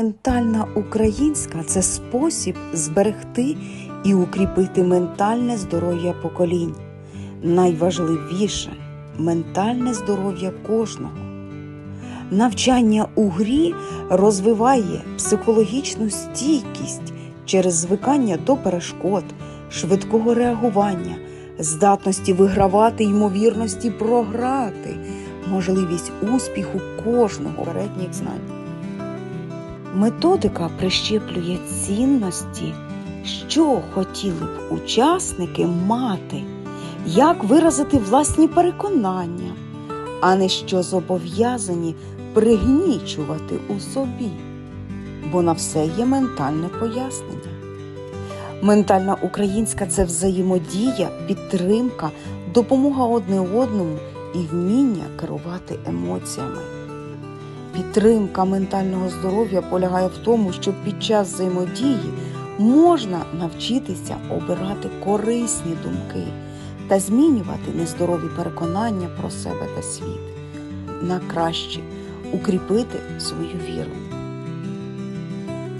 Ментальна українська це спосіб зберегти і укріпити ментальне здоров'я поколінь. Найважливіше ментальне здоров'я кожного. Навчання у грі розвиває психологічну стійкість через звикання до перешкод, швидкого реагування, здатності вигравати, ймовірності програти, можливість успіху кожного попередніх знань. Методика прищеплює цінності, що хотіли б учасники мати, як виразити власні переконання, а не що зобов'язані пригнічувати у собі, бо на все є ментальне пояснення. Ментальна українська це взаємодія, підтримка, допомога одне одному і вміння керувати емоціями. Підтримка ментального здоров'я полягає в тому, що під час взаємодії можна навчитися обирати корисні думки та змінювати нездорові переконання про себе та світ на краще, укріпити свою віру.